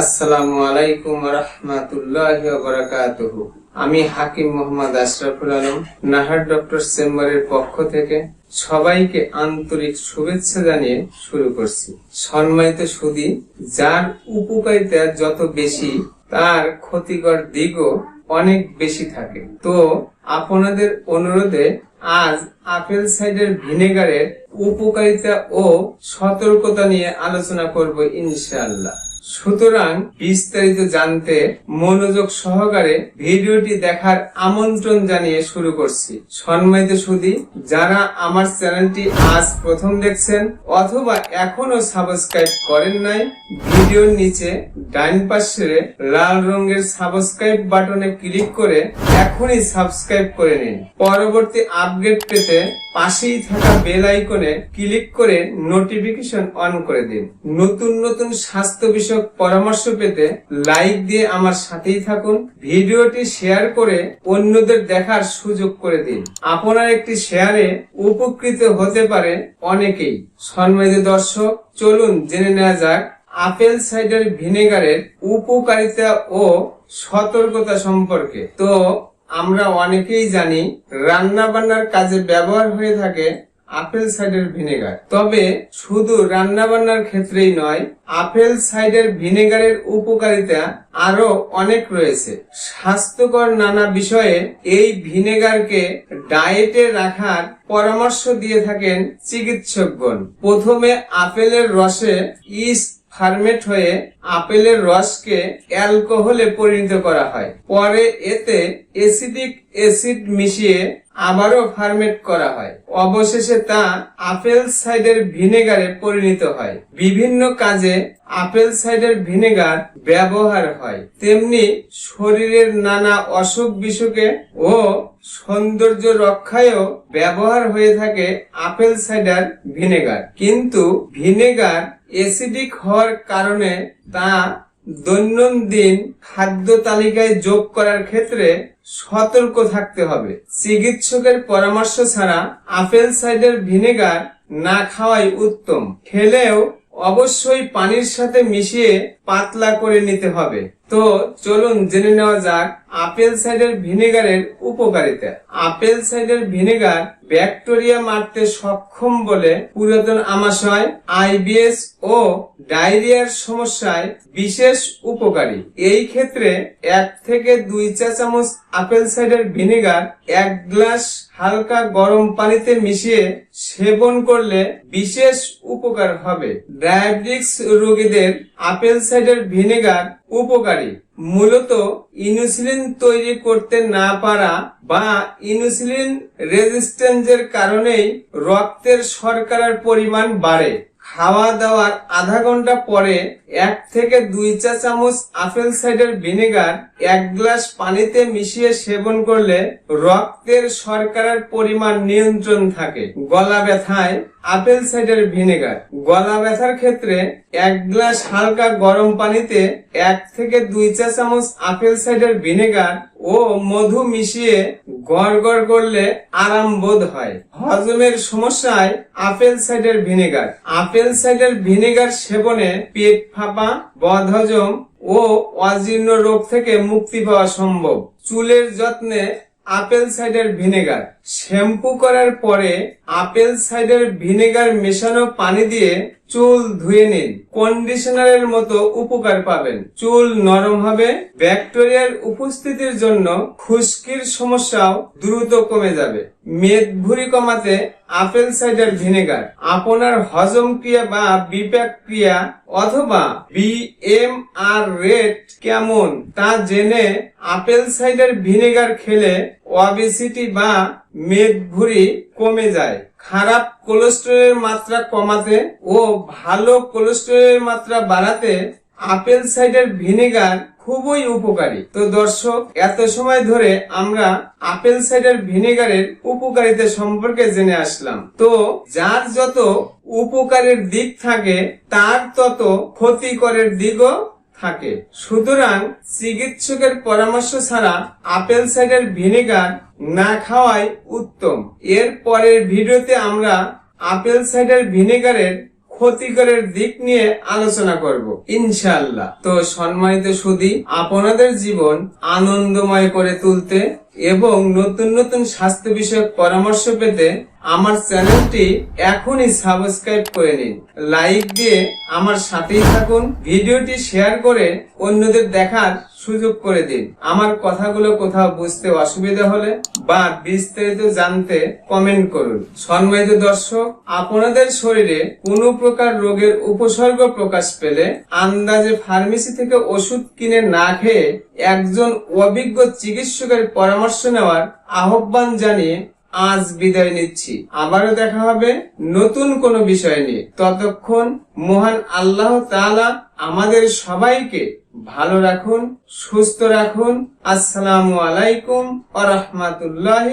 আসসালামু আলাইকুম রহমাতুল্লাহ বারাকাতুহ। আমি হাকিম মোহাম্মদ আশরাফুল আলম, নাহার ডক্টর চেম্বারের পক্ষ থেকে সবাইকে আন্তরিক শুভেচ্ছা জানিয়ে শুরু করছি। সম্মানিত সুদী, যার উপকারিতা যত বেশি, তার ক্ষতিকর দিকও অনেক বেশি থাকে। তো আপনাদের অনুরোধে আজ আপেল সাইডার ভিনেগারের উপকারিতা ও সতর্কতা নিয়ে আলোচনা করব ইনশাআল্লাহ। সুতরাং বিস্তারিত জানতে মনোযোগ সহকারে ভিডিওটি দেখার আমন্ত্রণ জানিয়ে শুরু করছি। সম্মানিত সুদী যারা আমার চ্যানেলটি আজ প্রথম দেখছেন অথবা এখনও সাবস্ক্রাইব করেন নাই, ভিডিওর নিচে ডাইন পাশে লাল রঙের সাবস্ক্রাইব বাটনে ক্লিক করে এখনই সাবস্ক্রাইব করে নিন। পরবর্তী আপডেট পেতে পাশেই থাকা বেল আইকনে ক্লিক করে নোটিফিকেশন অন করে দিন। নতুন নতুন স্বাস্থ্য বিষয়ক পরামর্শ পেতে লাইক দিয়ে আমার সাথেই থাকুন। ভিডিওটি শেয়ার করে অন্যদের দেখার সুযোগ করে দিন। আপনার একটি শেয়ারে উপকৃত হতে পারে অনেকেই। সম্মানিত দর্শক, চলুন জেনে নেওয়া যাক আপেল সাইডার ভিনেগারের উপকারিতা ও সতর্কতা সম্পর্কে। তো আমরা অনেকেই জানি রান্না বান্নার কাজে ব্যবহার হয়ে থাকে আপেল সাইডার ভিনেগার। তবে শুধু রান্নাবান্নার ক্ষেত্রেই নয়, আপেল সাইডার ভিনেগারের উপকারিতা আরও অনেক রয়েছে। স্বাস্থ্যকর নানা বিষয়ে এই ভিনেগারকে ডায়েটে রাখার পরামর্শ দিয়ে থাকেন চিকিৎসকগণ। প্রথমে আপেলের রসে ইস্ট ফার্মেট হয়ে আপেলের রসকে অ্যালকোহলে পরিণত করা হয়। পরে এতে এসিডিক অ্যাসিড মিশিয়ে আবারও ফার্মেট করা হয়। অবশেষে তা আপেল সাইডের ভিনেগারে পরিণত হয়। বিভিন্ন কাজে আপেল সাইডের ভিনেগার ব্যবহার হয়। তেমনি শরীরের নানা অসুখ বিসুখে ও সৌন্দর্য রক্ষায়ও ব্যবহার হয়ে থাকে আপেল সাইডার ভিনেগার। কিন্তু ভিনেগার অ্যাসিডিক হওয়ার কারণে তা দৈনন্দিন খাদ্য তালিকায় যোগ করার ক্ষেত্রে সতর্ক থাকতে হবে। চিকিৎসকের পরামর্শ ছাড়া আপেল সাইডার ভিনেগার না খাওয়াই উত্তম। খেলেও অবশ্যই পানির সাথে মিশিয়ে পাতলা করে নিতে হবে। তো চলুন জেনে নেওয়া যাক আপেল সাইডার ভিনেগারের উপকারিতা। আপেল সাইডার ভিনেগার ব্যাকটেরিয়া মারতে সক্ষম বলে পুরাতন আমাশয়, আইবিএস ও ডায়রিয়ার সমস্যায় বিশেষ উপকারী। এই ক্ষেত্রে এক থেকে দুই চা চামচ আপেল সাইডার ভিনেগার এক গ্লাস হালকা গরম পানিতে মিশিয়ে সেবন করলে বিশেষ উপকার হবে। ডায়াবেটিক্স রোগীদের আপেল সাইডার ভিনেগার উপকারী। মূলত ইনসুলিন তৈরি করতে না পারা বা ইনসুলিন রেজিস্ট্যান্সের কারণেই রক্তের শর্করার পরিমাণ বাড়ে। খাওয়া দাওয়ার আধা ঘণ্টা পরে এক থেকে দুই চা চামচ আপেল সাইডার ভিনেগার এক গ্লাস পানিতে মিশিয়ে সেবন করলে রক্তের শর্করার পরিমাণ নিয়ন্ত্রণ থাকে। গলা ব্যথায় আপেল সাইডার ভিনেগার। গলা ব্যথার ক্ষেত্রে এক গ্লাস হালকা গরম পানিতে এক থেকে দুই চা চামচ আপেল সাইডার ভিনেগার ও মধু মিশিয়ে গড় গড় করলে আরাম বোধ হয়। হজমের সমস্যায় apple cider vinegar. Apple cider vinegar সেবনে পেট ফাঁপা, বদহজম ও অজীর্ণ রোগ থেকে মুক্তি পাওয়া সম্ভব। চুলের যত্নে আপেল সাইডার ভিনেগার। শ্যাম্পু করার পরে আপেল সাইডার ভিনেগার মেশানো পানি দিয়ে চুল ধুয়ে নিন। কন্ডিশনারের মতো উপকার পাবেন। চুল নরম হবে, ব্যাকটেরিয়ার উপস্থিতির জন্য খুশকির সমস্যাও দ্রুত কমে যাবে। মেদভুরি কমাতে আপেল সাইডার ভিনেগার। আপনার হজম ক্রিয়া বা বিপাক ক্রিয়া অথবা বিএমআর রেট কেমন তা জেনে আপেল সাইডার ভিনেগার খেলে ওয়াবিসিটি বা মেদভুরি কমে যায়। খারাপ কোলেস্টেরলের মাত্রা কমাতে ও ভালো কোলেস্টেরলের মাত্রা বাড়াতে আপেল সাইডার ভিনেগার খুবই উপকারী। তো দর্শক, এত সময় ধরে আমরা আপেল সাইডার ভিনেগারের উপকারিতা সম্পর্কে জেনে আসলাম। তো যার যত উপকারের দিক থাকে, তার তত ক্ষতিকরের দিকও থাকে। সুতরাং চিকিৎসকের পরামর্শ ছাড়া আপেল সাইডের ভিনেগার না খাওয়াই উত্তম। এর পরের ভিডিওতে আমরা আপেল সাইডের ভিনেগারের ক্ষতিকরের দিক নিয়ে আলোচনা করব। ইনশাল্লাহ তো সম্মানিত সুদী আপনাদের জীবন আনন্দময় করে তুলতে এবং নতুন নতুন স্বাস্থ্য বিষয়ক পরামর্শ পেতে আমার চ্যানেলটি এখনই সাবস্ক্রাইব করে নিন। লাইক দিয়ে আমার সাথেই থাকুন, ভিডিওটি শেয়ার করে অন্যদের দেখার সুযোগ করে দিন। আমার কথাগুলো কোথাও বুঝতে অসুবিধা হলে বা বিস্তারিত জানতে কমেন্ট করুন। সম্মানিত দর্শক, আপনাদের শরীরে কোনো প্রকার রোগের উপসর্গ প্রকাশ পেলে আন্দাজে ফার্মেসি থেকে ওষুধ কিনে না খেয়ে একজন অভিজ্ঞ চিকিৎসকের পরামর্শ নেওয়ার আহ্বান জানিয়ে আজ বিদায় নিচ্ছি। আবারও দেখা হবে নতুন কোনো বিষয় নিয়ে। ততক্ষণ মহান আল্লাহ তাআলা আমাদের সবাইকে ভালো রাখুন, সুস্থ রাখুন। আসসালামু আলাইকুম আ রহমাতুল্লাহ